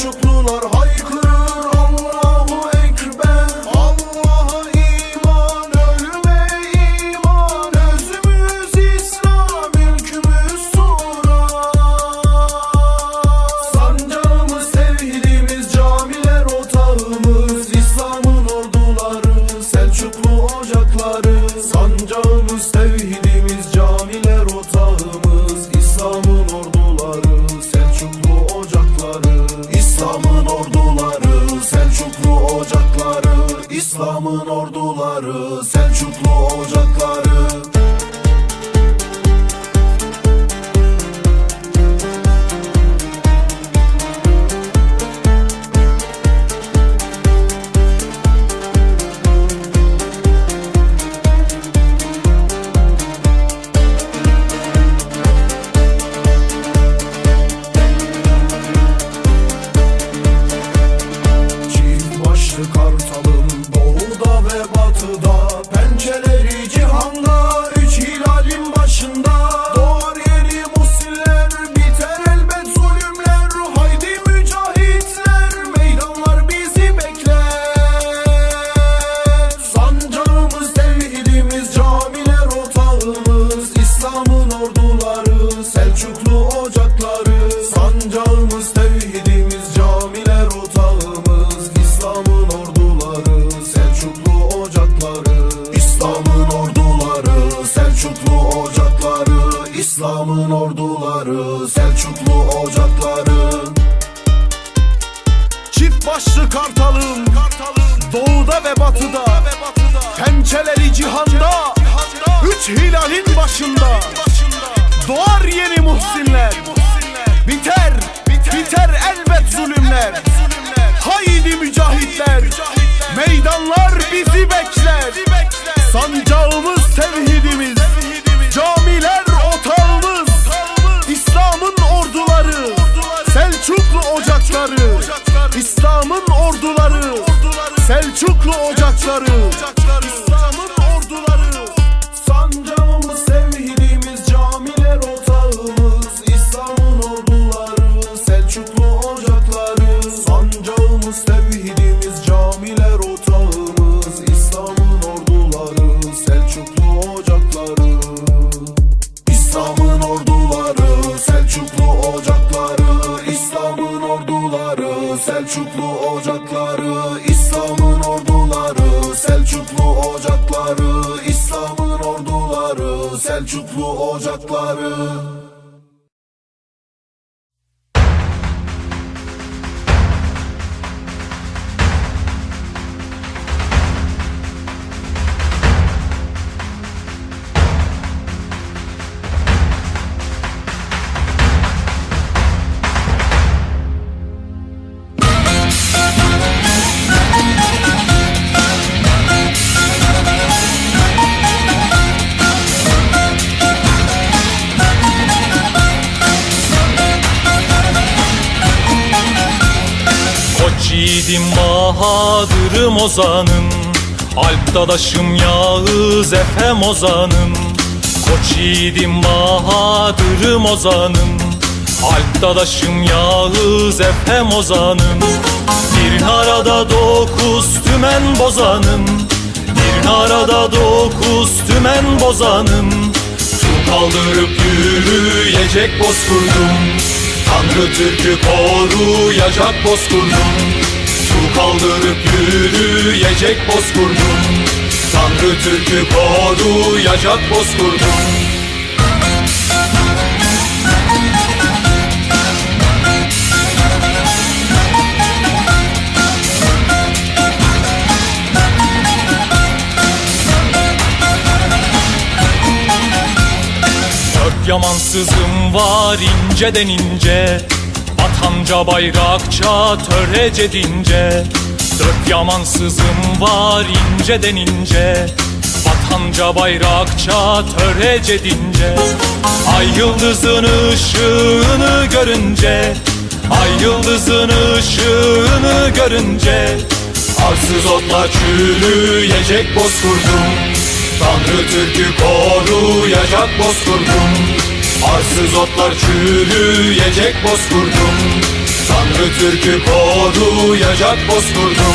Selçuklular haykırır Allahu Ekber. Allah'a iman ölüme iman. Özümüz İslam ülkümüz Sura Sancağımız tevhidimiz camiler otağımız İslam'ın orduları Selçuklu ocakları. Sancağımız tevhidimiz camiler otağımız İslam'ın orduları Selçuklu ocakları. Çift başlı kartalım, doğuda ve batıda, pençeleri cihanda, üç hilalin başında, doğar yeni muhsinler, biter, biter elbet zulümler, haydi mücahitler, meydanlar bizi bekler, sancağımız Selçuklu ocakları, İslam'ın orduları, Selçuklu ocakları. Yiğidim bahadırım ozanım. Alp dadaşım Yağız Efem ozanım. Koç yiğidim bahadırım ozanım. Alp dadaşım Yağız Efem ozanım. Bir narada dokuz tümen bozanım. Bir narada dokuz tümen bozanım. Su kaldırıp yürüyecek bozkurdum. Tanrı Türk'ü koruyacak bozkurdum yürüyecek bozkurdum. Tanrı Türk'ü koruyacak bozkurdum. Dört yamansızım var inceden ince. Vatanca bayrakça törece dince Dört yamansızım var ince. Vatanca bayrakça törece dince. Ay yıldızın ışığını görünce Ay yıldızın ışığını görünce. Arsız otla çürüyecek bozkurdum. Tanrı Türk'ü koruyacak bozkurdum. Arsız otlar çürüyecek bozkurdum Tanrı Türk'ü koruyacak bozkurdum.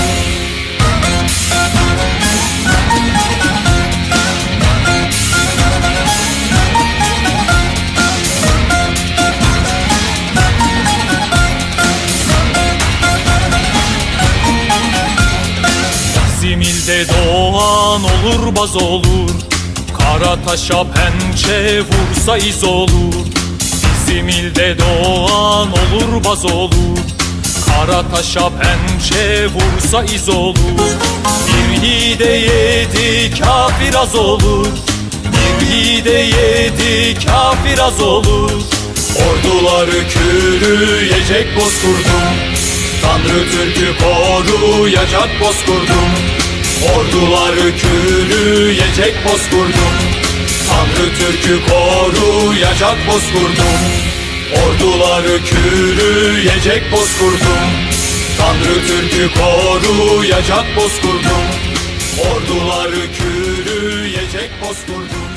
Bizim ilde doğan olur baz olur. Kara taşa pençe vursa iz olur. Bizim ilde doğan olur baz olur Kara taşa pençe vursa iz olur. Bir hide yedi kafir az olur. Bir hide yedi kafir az olur. Orduları kürüyecek bozkurdum. Tanrı Türk'ü koruyacak bozkurdum. Orduları kürüyecek bozkurdum. Tanrı Türk'ü koruyacak bozkurdum. Orduları kürüyecek bozkurdum. Tanrı Türk'ü koruyacak bozkurdum. Orduları kürüyecek bozkurdum